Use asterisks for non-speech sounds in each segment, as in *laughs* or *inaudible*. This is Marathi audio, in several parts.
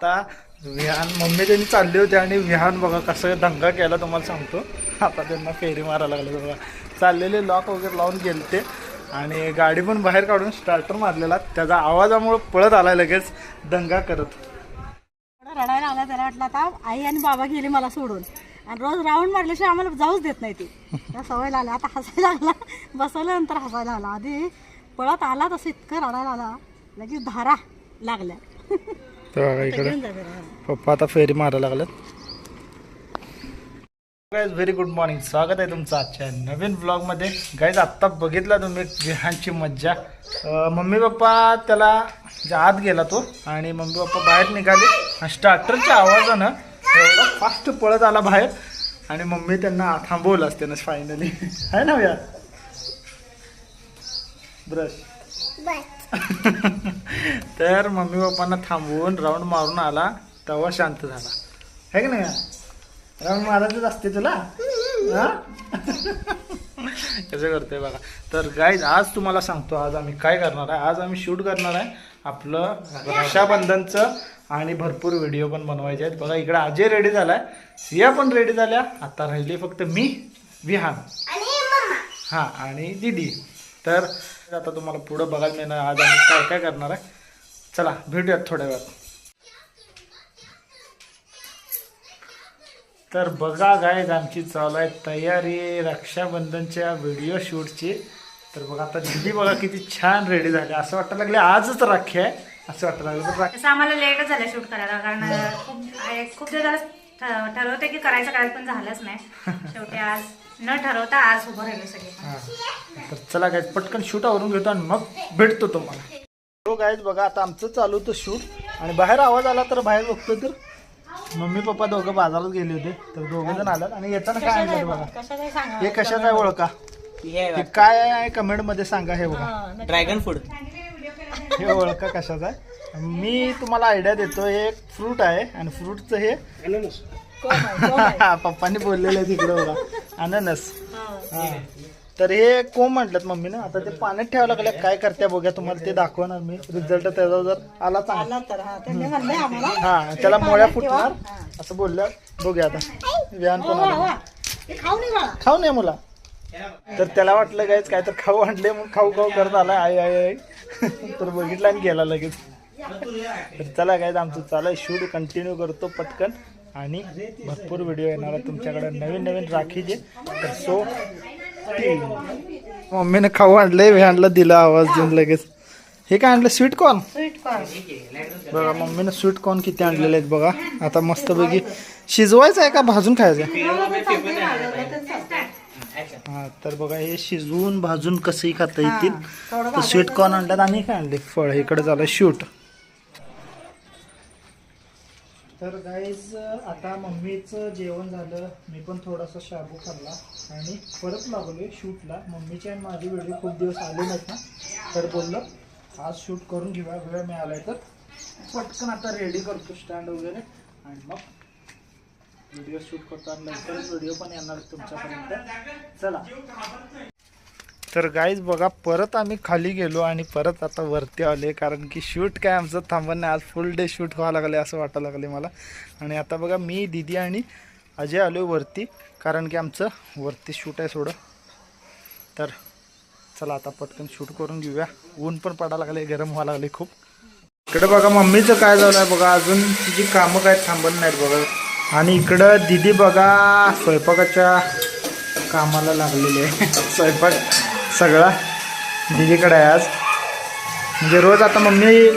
आता विहान मम्मी त्यांनी चालली होती आणि विहान बघा कसं दंगा केला तुम्हाला सांगतो. आता त्यांना फेरी मारायला लागलं बघा. चाललेले लॉक वगैरे लावून गेलते आणि गाडी पण बाहेर काढून स्टार्टर मारलेला. त्याचा आवाजामुळे पळत आला लगेच दंगा करत. रडायला आला त्याला वाटलं आता आई आणि बाबा गेले मला सोडून. आणि रोज राऊंड मारल्याशिवाय आम्हाला जाऊच देत नाही ती. त्या सवय लागला आता हसायला आला बसवल्यानंतर हसायला आला आधी पळत आला तसं इतकं रडायला आला. लगेच धारा लागल्या. *laughs* तर इकडे. पप्पा आता फेरी मारायला लागलेत. गाईज व्हेरी गुड मॉर्निंग स्वागत आहे तुमचं आजच्या नवीन ब्लॉगमध्ये गाईज आत्ता बघितला तुम्ही विहानची मज्जा. मम्मी पप्पा त्याला जे आत गेला तो आणि मम्मी पप्पा बाहेर निघाले. आणि स्टार्टरच्या आवाजानं एवढा फास्ट पळत आला बाहेर. आणि मम्मी त्यांना थांबवलं त्यानं फायनली आहे ना या ब्रश तर मम्मी पप्पांना थांबवून राऊंड मारून आला तेव्हा शांत झाला. आहे की नाही? राऊंड मारायचंच असते तुला? हा? कसं करतोय बघा. तर गाईज आज तुम्हाला सांगतो आज आम्ही काय करणार आहे? आज आम्ही शूट करणार आहे आपलं रक्षाबंधनचं आणि भरपूर व्हिडिओ पण बनवायचे आहेत. बघा इकडे अजय रेडी झालाय. सिया पण रेडी झाल्या. आता राहिली फक्त मी विहान. हा आणि दीदी. तर आता तुम्हाला पुढं बघायला मिळणार आज आम्ही काय काय करणार आहे. चला भेटूयात थोड्या वेळात. तर बघा गायज आमची चालू आहे तयारी रक्षाबंधनच्या व्हिडिओ शूटची तर बघा आता दिदी बघा किती छान रेडी झाली. असं वाटायला लागले आजच राखी आहे. असं वाटायला लागलं तर राखी. आम्हाला लेटच झालं शूट करायला कारण खूप खूप दिवस ठ- ठरवते की करायचं करायचं पण झालंच नाही. *laughs* शेवटी आज न ठरवता आज उभं राहिलो सगळे. हा. तर चला गायज पटकन शूट आवरून घेतो आणि मग भेटतो तुम्हाला. हो गायज बघा आता आमचं चालू होतं शूट आणि बाहेर आवाज आला तर बाहेर बघतो तर. मम्मी पप्पा दोघं बाजारात गेले होते. तर दोघं जण आलात आणि येताना काय आणलं बघा? कशाचं आहे सांगा? हे कशाचं आहे ओळखा? हे काय आहे? कमेंटमध्ये सांगा हे बघा. ड्रॅगन फूड *laughs* हे ओळखा कशाचं आहे. मी तुम्हाला आयडिया देतो हे एक फ्रूट आहे आणि फ्रूटचं हे? *laughs* पप्पांनी बोललेलं आहे तिकडे बघा. अननस हा. तर हे कोण म्हटलं मम्मीनं? आता ते पाण्यात ठेवायला लागलं. काय करते बघूया तुम्हाला ते दाखवणार मी. रिझल्ट त्याचा जर आला चांगला. हा. त्यांनी म्हणले आम्हाला. हा. त्याला मोळ्या फुटणार. असं बोललं बघूया आता. व्यान पण. हे खाऊ नाही बाळा. खाऊ नये मुला. तर त्याला वाटलं काय तर खाऊ आणले मग खाऊ खाऊ करत आला आई आई आई. तर बघितला आणि गेला लगेच. तर चला काय आमचं चालू शूट कंटिन्यू करतो पटकन. आणि भरपूर व्हिडिओ येणार आहे तुमच्याकडे. नवीन नवीन राखीचे तर सो मम्मीने खाऊ आणलंय व्हॅनला दिला आवाज देऊन लगेच. हे काय आणलं? स्वीट कॉर्न स्वीट कॉर्न बघा मम्मीने स्वीट कॉर्न किती आणलेले आहेत बघा. आता मस्त पैकी शिजवायचं आहे का? भाजून खायचं आहे? हा तर बघा हे शिजवून भाजून कसंही खाता येतील. स्वीट कॉर्न आणल्यात. आणि काय आणले फळ इकडे झालं शूट तर गाईज आता मम्मीचं जेवण झालं. मी पण थोडासा शाबू खाल्ला आणि परत लागलो शूटला. मम्मीची आणि माझी व्हिडिओ खूप दिवस आले नाहीत ना. तर बोललं आज शूट करून घेऊया वेळ मिळालाय तर. पटकन आता रेडी करतो स्टँड वगैरे. आणि मग व्हिडिओ शूट करतो आणि नंतरच व्हिडिओ पण येणार आहेत तुमच्यापर्यंत. चला. तर गाईज बघा परत आम्ही खाली गेलो आणि परत आता वरती आले कारण की शूट काय आमचं थांबण नाही. आज फुल डे शूट व्हावं लागले असं वाटायला लागले मला. आणि आता बघा मी दिदी आणि अजय आलो वरती कारण की आमचं वरती शूट आहे थोडं तर चला आता पटकन शूट करून घेऊया. ऊन पण पडायला लागले गरम व्हायला लागले खूप. इकडे बघा मम्मीचं काय झालं आहे बघा अजून तिची कामं काय थांबत नाहीत बघा. आणि इकडं दिदी बघा स्वयंपाकाच्या कामाला लागलेली आहे. *laughs* स्वयंपाक सगळा. दिदीकडे आहे आज. म्हणजे रोज आता मम्मी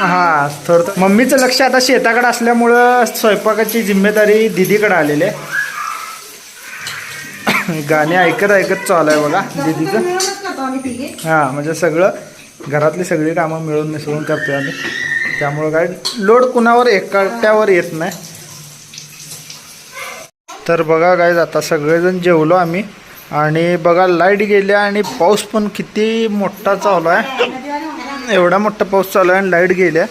हां थोडं मम्मीचं लक्ष आता शेताकडे असल्यामुळं स्वयंपाकाची जिम्मेदारी दिदीकडे आलेली आहे. गाणी ऐकत ऐकत चालू आहे बघा दिदीचं. हां म्हणजे सगळं घरातली सगळी कामं मिळून मिसळून करतोय आम्ही. त्यामुळं काय लोड कुणावर एकट्यावर येत नाही. तर बघा काय आता सगळेजण जेवलो आम्ही. आणि बघा लाइट गेल्या आणि पाऊस पण किती मोठा चालू आहे. एवढा मोठा पाऊस चालू आहे आणि लाइट गेल्या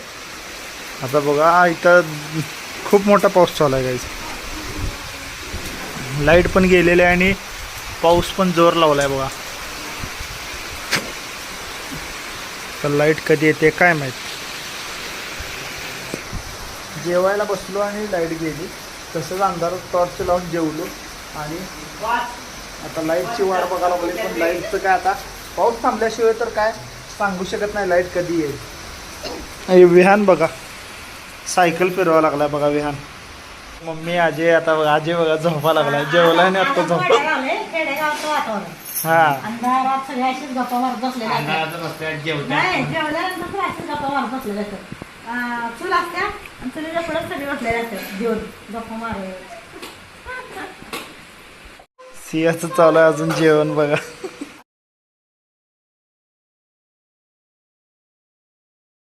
आता बघा इथं खूप मोठा पाऊस चालू आहे गाईज लाइट पण गेलेली आहे आणि पाऊस पण जोर लावला आहे बघा. तर लाइट कधी येते काय माहीत. जेवायला बसलो आणि लाइट गेली. तसंच अंधारात टॉर्च लावून जेवलो आणि आता लाईटची वाट बघायला लागली पण लाईटचं काय आता? पाऊस थांबल्याशिवाय तर काय? सांगू शकत नाही लाइट कधी येईल. हे विहान बघा. सायकल फिरवा लागलाय बघा विहान. मम्मी अजय आता बघा अजय बघा झोपा लागलाय. जेवलाय आणि आता झोपा हा. सियाचं चालू आहे अजून जेवण बघा.